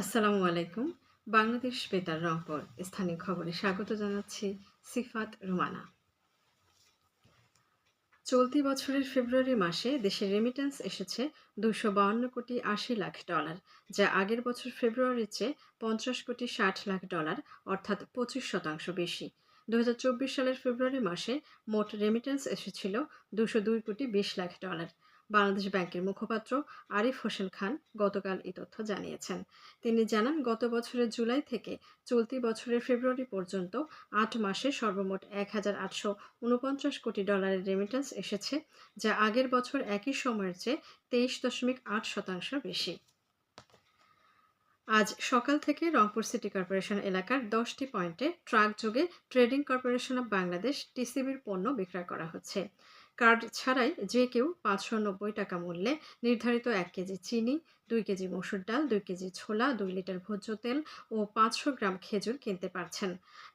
আসসালামু আলাইকুম। বাংলাদেশ বেতার রংপুর স্থানীয় খবরে স্বাগত জানাচ্ছি সিফাত রুমানা। চলতি বছরের ফেব্রুয়ারি মাসে দেশে রেমিটেন্স এসেছে দুশো বাউন্ন কোটি আশি লাখ ডলার, যা আগের বছর ফেব্রুয়ারির চেয়ে পঞ্চাশ কোটি ষাট লাখ ডলার, অর্থাৎ পঁচিশ শতাংশ বেশি। দু হাজার চব্বিশ সালের ফেব্রুয়ারি মাসে মোট রেমিটেন্স এসেছিল দুশো দুই কোটি বিশ লাখ ডলার। বাংলাদেশ ব্যাংকের মুখপাত্র আরিফ হোসেন খান গতকাল এই তথ্য জানিয়েছেন। তিনি জানান, গত বছরের জুলাই থেকে চলতি বছরের ফেব্রুয়ারি পর্যন্ত আট মাসে সর্বমোট এক হাজার আটশো উনপঞ্চাশ কোটি ডলারের রেমিটেন্স এসেছে, যা আগের বছর একই সময়ের চেয়ে তেইশ দশমিক আট শতাংশ বেশি। আজ সকাল থেকে রংপুর সিটি কর্পোরেশন এলাকার দশটি পয়েন্টে ট্রাক যোগে ট্রেডিং কর্পোরেশন অব বাংলাদেশ টিসিবির পণ্য বিক্রয় করা হচ্ছে। কার্ড ছাড়াই যে কেউ পাঁচশো নব্বই টাকা মূল্যে নির্ধারিত এক কেজি চিনি, দুই কেজি মসুর ডাল, দুই কেজি ছোলা, দুই লিটার ভোজ্য তেল ও পাঁচশো গ্রাম খেজুর কিনতে পারছেন।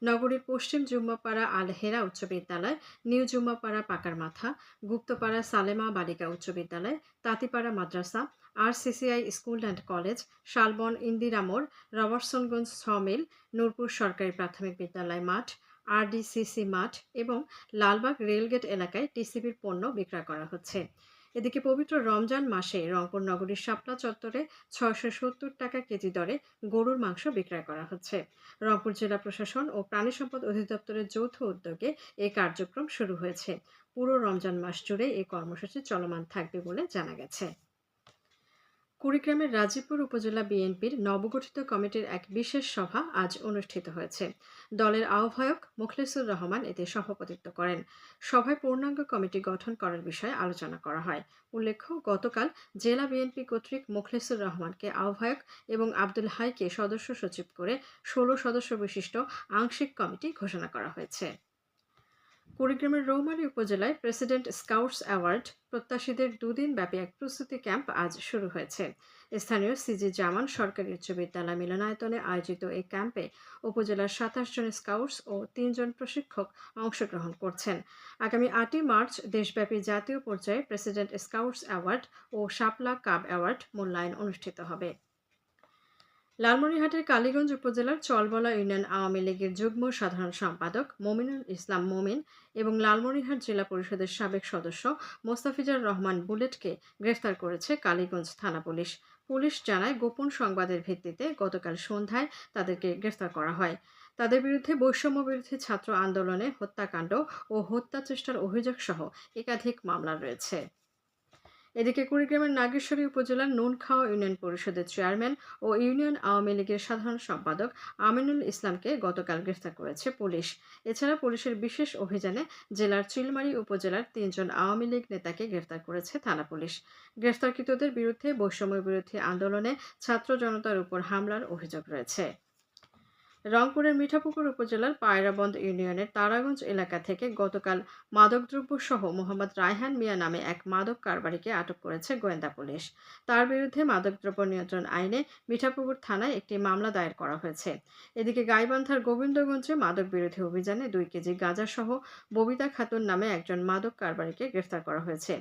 নগরীর পশ্চিম জুম্মাপাড়া আলহেরা উচ্চ বিদ্যালয়, নিউ জুম্মাপাড়া পাকার মাথা গুপ্তপাড়া সালেমা বালিকা উচ্চ বিদ্যালয়, তাঁতিপাড়া মাদ্রাসা আর CCI school and college, Shalban Indiramor Robertsonganj ছমিল Nurpur সরকারি প্রাথমিক বিদ্যালয় মাঠ আরডিসিসি মাঠ এবং লালবাগ রেলগেট এলাকায় টিসিবির পণ্য বিক্রয় করা হচ্ছে। এদিকে পবিত্র রমজান মাসে রংপুর নগরীর শাপলা চত্বরে ছয়শো সত্তর টাকা কেজি দরে গরুর মাংস বিক্রয় করা হচ্ছে। রংপুর জেলা প্রশাসন ও প্রাণী সম্পদ অধিদপ্তরের যৌথ উদ্যোগে এই কার্যক্রম শুরু হয়েছে। পুরো রমজান মাস জুড়ে এই কর্মসূচি চলমান থাকবে বলে জানা গেছে। কুড়িগ্রামের রাজীবপুর উপজেলা বিএনপির নবগঠিত কমিটির এক বিশেষ সভা আজ অনুষ্ঠিত হয়েছে। দলের আহ্বায়ক মুখলেসুর রহমান এতে সভাপতিত্ব করেন। সভায় পূর্ণাঙ্গ কমিটি গঠন করার বিষয়ে আলোচনা করা হয়। উল্লেখ্য, গতকাল জেলা বিএনপি কর্তৃক মুখলেসুর রহমানকে আহ্বায়ক এবং আব্দুল হাইকে সদস্য সচিব করে ষোলো সদস্য বিশিষ্ট আংশিক কমিটি ঘোষণা করা হয়েছে। কুড়িগ্রামের রৌমারী উপজেলায় প্রেসিডেন্ট স্কাউটস অ্যাওয়ার্ড প্রত্যাশীদের দুদিন ব্যাপী এক প্রস্তুতি ক্যাম্প আজ শুরু হয়েছে। স্থানীয় সিজি জামান সরকারি উচ্চ বিদ্যালয় মিলনায়তনে আয়োজিত এই ক্যাম্পে উপজেলার সাতাশ জন স্কাউটস ও তিনজন প্রশিক্ষক অংশগ্রহণ করছেন। আগামী আটই মার্চ দেশব্যাপী জাতীয় পর্যায়ে প্রেসিডেন্ট স্কাউটস অ্যাওয়ার্ড ও শাপলা কাব অ্যাওয়ার্ড মূল্যায়ন অনুষ্ঠিত হবে। লালমনিরহাটের কালীগঞ্জ উপজেলার চলবলা ইউনিয়ন আওয়ামী লীগের যুগ্ম সাধারণ সম্পাদক মমিনুল ইসলাম মমিন এবং লালমনিরহাট জেলা পরিষদের সাবেক সদস্য মোস্তাফিজার রহমান বুলেটকে গ্রেফতার করেছে কালীগঞ্জ থানা পুলিশ। পুলিশ জানায়, গোপন সংবাদের ভিত্তিতে গতকাল সন্ধ্যায় তাদেরকে গ্রেফতার করা হয়। তাদের বিরুদ্ধে বৈষম্য বিরোধী ছাত্র আন্দোলনে হত্যাকাণ্ড ও হত্যা চেষ্টার অভিযোগ সহ একাধিক মামলা রয়েছে। এদিকে কুড়িগ্রামের নাগেশ্বরী উপজেলার নুনখাওয়া ইউনিয়ন পরিষদের চেয়ারম্যান ও ইউনিয়ন আওয়ামী লীগের সাধারণ সম্পাদক আমিনুল ইসলামকে গতকাল গ্রেফতার করেছে পুলিশ। এছাড়া পুলিশের বিশেষ অভিযানে জেলার চিলমারি উপজেলার তিনজন আওয়ামী লীগ নেতাকে গ্রেফতার করেছে থানা পুলিশ। গ্রেফতারকৃতদের বিরুদ্ধে বৈষম্য বিরোধী আন্দোলনে ছাত্র জনতার উপর হামলার অভিযোগ রয়েছে। রংপুরের মিঠাপুকুর উপজেলার পায়রাবন্দ ইউনিয়নের তারাগঞ্জ এলাকা থেকে গতকাল মাদকদ্রব্য সহ মোহাম্মদ রায়হান মিয়া নামে এক মাদক কারবারিকে আটক করেছে গোয়েন্দা পুলিশ। তার বিরুদ্ধে মাদকদ্রব্য নিয়ন্ত্রণ আইনে মিঠাপুকুর থানায় একটি মামলা দায়ের করা হয়েছে। এদিকে গাইবান্ধার গোবিন্দগঞ্জে মাদক বিরোধী অভিযানে দুই কেজি গাঁজা সহ ববিতা খাতুন নামে একজন মাদক কারবারিকে গ্রেফতার করা হয়েছে।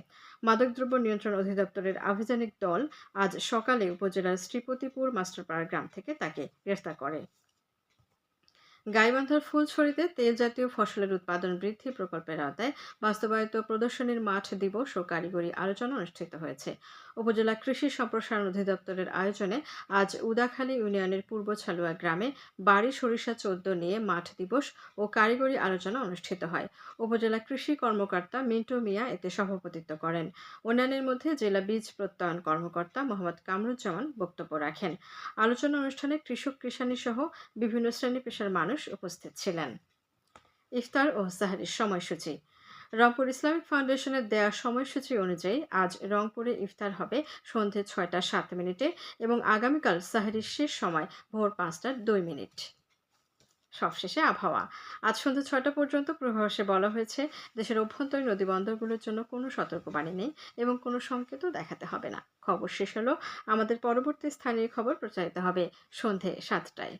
মাদকদ্রব্য নিয়ন্ত্রণ অধিদপ্তরের আভিযানিক দল আজ সকালে উপজেলার শ্রীপতিপুর মাস্টারপাড়া গ্রাম থেকে তাকে গ্রেফতার করে। গাইবান্ধার ফুলছড়িতে তেল জাতীয় ফসলের উৎপাদন বৃদ্ধি প্রকল্পের আওতায় বাস্তবায়িত প্রদর্শনীর মাঠ, দিবস ও কারিগরি আলোচনা অনুষ্ঠিত হয়েছে। উপজেলা কৃষি সম্প্রসারণ অধিদপ্তরের আয়োজনে আজ উদাখালী ইউনিয়নের পূর্ব ছালুয়া গ্রামে বাড়ি সরিষা চোদ্দ নিয়ে মাঠ, দিবস ও কারিগরি আলোচনা অনুষ্ঠিত হয়। উপজেলা কৃষি কর্মকর্তা মিন্টু মিয়া এতে সভাপতিত্ব করেন। অন্যান্যের মধ্যে জেলা বীজ প্রত্যয়ন কর্মকর্তা মোহাম্মদ কামরুজ্জামান বক্তব্য রাখেন। আলোচনা অনুষ্ঠানে কৃষক কৃষানী সহ বিভিন্ন শ্রেণি পেশার মানুষ মানুষ উপস্থিত ছিলেন। ইফতার ও সাহারির সময়সূচি। রংপুর ইসলামিক ফাউন্ডেশনের দেয়া সময়সূচি অনুযায়ী আজ রংপুরে ইফতার হবে সন্ধে ছয়টা সাত মিনিটে এবং আগামীকাল সাহারির শেষ সময় ভোর পাঁচটার দুই মিনিট। সবশেষে আবহাওয়া। আজ সন্ধ্যে ছয়টা পর্যন্ত পূর্বাভাসে বলা হয়েছে, দেশের অভ্যন্তরীণ নদী বন্দরগুলোর জন্য কোনো সতর্কবাণী নেই এবং কোনো সংকেতও দেখাতে হবে না। খবর শেষ হলো। আমাদের পরবর্তী স্থানীয় খবর প্রচারিত হবে সন্ধে সাতটায়।